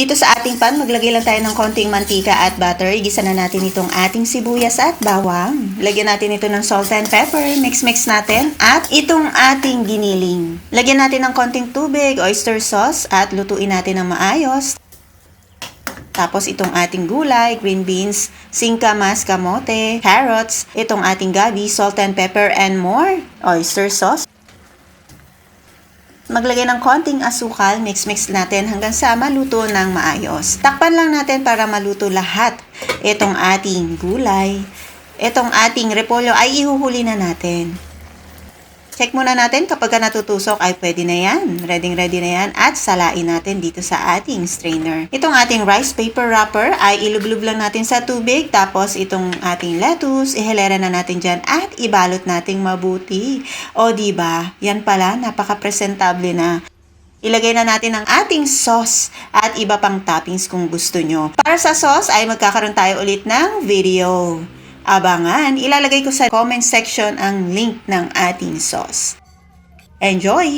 Dito sa ating pan, maglagay lang tayo ng konting mantika at butter. Igisa na natin itong ating sibuyas at bawang. Lagyan natin ito ng salt and pepper. Mix-mix natin. At itong ating giniling. Lagyan natin ng konting tubig, oyster sauce, at lutuin natin ng maayos. Tapos itong ating gulay, green beans, singkamas, kamote, carrots, itong ating gabi, salt and pepper, and more. Oyster sauce. Maglagay ng konting asukal, mix-mix natin hanggang sa maluto ng maayos. Takpan lang natin para maluto lahat. Itong ating gulay, itong ating repolyo ay ihuhuli na natin. Check muna natin kapag ka natutusok ay pwede na yan. Ready ready na yan at salain natin dito sa ating strainer. Itong ating rice paper wrapper ay ilublub lang natin sa tubig tapos itong ating lettuce ihelera na natin dyan at ibalot nating mabuti. O ba? Yan pala napaka-presentable na. Ilagay na natin ang ating sauce at iba pang toppings kung gusto nyo. Para sa sauce ay magkakaroon tayo ulit ng video. Abangan, ilalagay ko sa comment section ang link ng ating sauce. Enjoy!